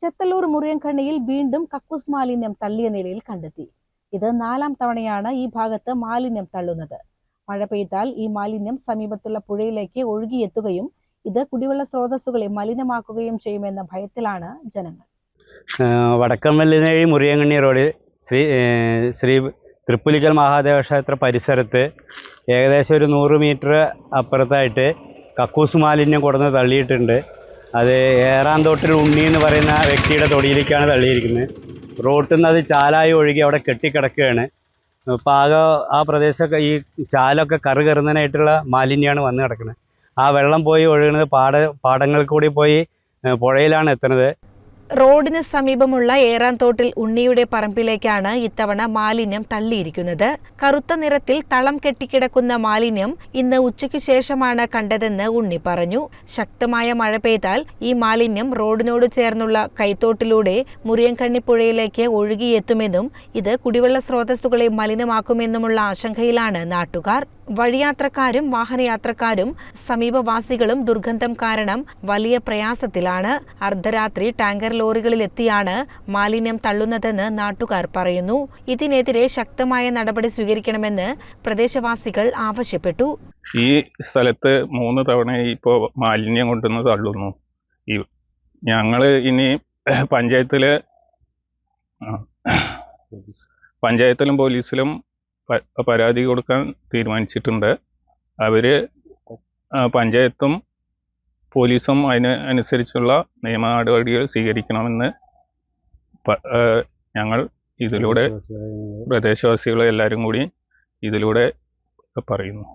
ചെത്തല്ലൂർ മുറിയൻകണ്ണിയിൽ വീണ്ടും കക്കൂസ് മാലിന്യം തള്ളിയ നിലയിൽ കണ്ടെത്തി. ഇത് നാലാം തവണയാണ് ഈ ഭാഗത്ത് മാലിന്യം തള്ളുന്നത്. മഴ പെയ്താൽ ഈ മാലിന്യം സമീപത്തുള്ള പുഴയിലേക്ക് ഒഴുകിയെത്തുകയും ഇത് കുടിവെള്ള സ്രോതസ്സുകളെ മലിനമാക്കുകയും ചെയ്യുമെന്ന ഭയത്തിലാണ് ജനങ്ങൾ. വടക്കമ്പല്ലിനേഴി മുറിയങ്കണ്ണി റോഡിൽ ശ്രീ ശ്രീ തൃപ്പുലിക്കൽ മഹാദേവ ക്ഷേത്ര പരിസരത്ത് ഏകദേശം ഒരു നൂറ് മീറ്റർ അപ്പുറത്തായിട്ട് കക്കൂസ് മാലിന്യം കൊടുന്ന് തള്ളിയിട്ടുണ്ട്. അത് ഏറാന്തോട്ടിൽ ഉണ്ണി എന്ന് പറയുന്ന വ്യക്തിയുടെ തൊടിയിലേക്കാണ് തള്ളിയിരിക്കുന്നത്. റോട്ടിൽ നിന്ന് അത് ചാലായി ഒഴുകി അവിടെ കെട്ടിക്കിടക്കുകയാണ്. പാകം ആ പ്രദേശമൊക്കെ ഈ ചാലൊക്കെ കറു കയറുന്നതിനായിട്ടുള്ള മാലിന്യമാണ് വന്ന് കിടക്കുന്നത്. ആ വെള്ളം പോയി ഒഴുകുന്നത് പാട പാടങ്ങളിൽ കൂടി പോയി പുഴയിലാണ് എത്തുന്നത്. റോഡിന് സമീപമുള്ള ഏറാന്തോട്ടിൽ ഉണ്ണിയുടെ പറമ്പിലേക്കാണ് ഇത്തവണ മാലിന്യം തള്ളിയിരിക്കുന്നത്. കറുത്ത നിറത്തിൽ തളം കെട്ടിക്കിടക്കുന്ന മാലിന്യം ഇന്ന് ഉച്ചയ്ക്ക് ശേഷമാണ് കണ്ടതെന്ന് ഉണ്ണി പറഞ്ഞു. ശക്തമായ മഴ പെയ്താൽ ഈ മാലിന്യം റോഡിനോട് ചേർന്നുള്ള കൈത്തോട്ടിലൂടെ മുറിയൻകണ്ണി പുഴയിലേക്ക് ഒഴുകിയെത്തുമെന്നും ഇത് കുടിവെള്ള സ്രോതസ്സുകളെ മലിനമാക്കുമെന്നുമുള്ള ആശങ്കയിലാണ് നാട്ടുകാർ. വഴിയാത്രക്കാരും വാഹനയാത്രക്കാരും സമീപവാസികളും ദുർഗന്ധം കാരണം വലിയ പ്രയാസത്തിലാണ്. അർദ്ധരാത്രി ടാങ്കർ ലോറികളിലെത്തിയാണ് മാലിന്യം തള്ളുന്നതെന്ന് നാട്ടുകാർ പറയുന്നു. ഇതിനെതിരെ ശക്തമായ നടപടി സ്വീകരിക്കണമെന്ന് പ്രദേശവാസികൾ ആവശ്യപ്പെട്ടു. ഈ സ്ഥലത്ത് മൂന്ന് തവണ ഇപ്പോൾ മാലിന്യം കൊണ്ടുവന്ന് തള്ളുന്നു. ഞങ്ങൾ ഇനി പഞ്ചായത്തിൽ പഞ്ചായത്തിലും പോലീസിലും പരാതി കൊടുക്കാൻ തീരുമാനിച്ചിട്ടുണ്ട്. അവർ പഞ്ചായത്തും പോലീസും അതിന് അനുസരിച്ചുള്ള നിയമ നടപടികൾ സ്വീകരിക്കണമെന്ന് ഞങ്ങൾ ഇതിലൂടെ പ്രദേശവാസികളെ എല്ലാവരും കൂടി ഇതിലൂടെ പറയുന്നു.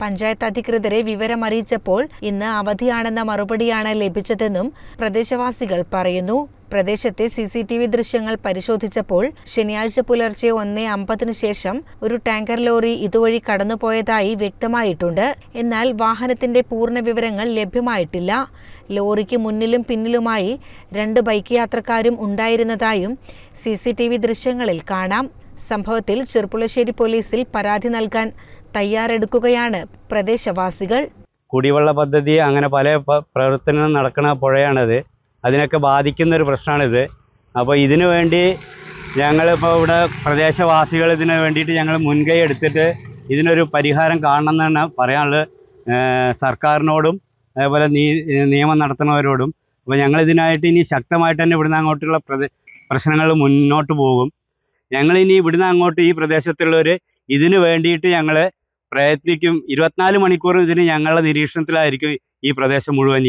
പഞ്ചായത്ത് അധികൃതരെ വിവരമറിയിച്ചപ്പോൾ ഇന്ന് അവധിയാണെന്ന മറുപടിയാണ് ലഭിച്ചതെന്നും പ്രദേശവാസികൾ പറയുന്നു. പ്രദേശത്തെ സി സി ടി വി ദൃശ്യങ്ങൾ പരിശോധിച്ചപ്പോൾ ശനിയാഴ്ച പുലർച്ചെ ഒന്നേ അമ്പതിനു ശേഷം ഒരു ടാങ്കർ ലോറി ഇതുവഴി കടന്നുപോയതായി വ്യക്തമായിട്ടുണ്ട്. എന്നാൽ വാഹനത്തിന്റെ പൂർണ വിവരങ്ങൾ ലഭ്യമായിട്ടില്ല. ലോറിക്ക് മുന്നിലും പിന്നിലുമായി രണ്ട് ബൈക്ക് യാത്രക്കാരും ഉണ്ടായിരുന്നതായും സി സി ടി വി ദൃശ്യങ്ങളിൽ കാണാം. സംഭവത്തിൽ ചെർപ്പുളശ്ശേരി പോലീസിൽ പരാതി നൽകാൻ തയ്യാറെടുക്കുകയാണ് പ്രദേശവാസികൾ. കുടിവെള്ള പദ്ധതി അങ്ങനെ പല പ്രവർത്തനം നടക്കുന്ന പുഴയാണത്. അതിനൊക്കെ ബാധിക്കുന്ന ഒരു പ്രശ്നമാണിത്. അപ്പോൾ ഇതിനു വേണ്ടി ഞങ്ങളിപ്പോൾ ഇവിടെ പ്രദേശവാസികൾ ഇതിന് വേണ്ടിയിട്ട് ഞങ്ങൾ മുൻകൈ എടുത്തിട്ട് ഇതിനൊരു പരിഹാരം കാണണം എന്നാണ് പറയാനുള്ളത് സർക്കാരിനോടും അതേപോലെ നീ നിയമം നടത്തുന്നവരോടും. അപ്പോൾ ഞങ്ങൾ ഇതിനായിട്ട് ഇനി ശക്തമായിട്ട് തന്നെ ഇവിടുന്ന് അങ്ങോട്ടുള്ള പ്രശ്നങ്ങൾ മുന്നോട്ട് പോകും. ഞങ്ങൾ ഇനി ഇവിടുന്ന് അങ്ങോട്ട് ഈ പ്രദേശത്തുള്ളവർ ഇതിനു വേണ്ടിയിട്ട് ഞങ്ങൾ പ്രയത്നിക്കും. ഇരുപത്തിനാല് മണിക്കൂറും ഇതിന് ഞങ്ങളുടെ നിരീക്ഷണത്തിലായിരിക്കും ഈ പ്രദേശം മുഴുവൻ.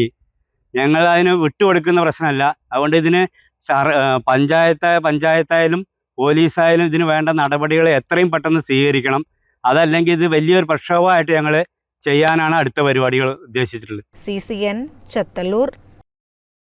ഞങ്ങൾ അതിന് വിട്ടുകൊടുക്കുന്ന പ്രശ്നമല്ല. അതുകൊണ്ട് ഇതിന് പഞ്ചായത്ത് പഞ്ചായത്തായാലും പോലീസായാലും ഇതിന് വേണ്ട നടപടികൾ എത്രയും പെട്ടെന്ന് സ്വീകരിക്കണം. അതല്ലെങ്കിൽ ഇത് വലിയൊരു പ്രക്ഷോഭമായിട്ട് ഞങ്ങൾ ചെയ്യാനാണ് അടുത്ത പരിപാടികൾ ഉദ്ദേശിച്ചിട്ടുള്ളത്. C C N Chathallur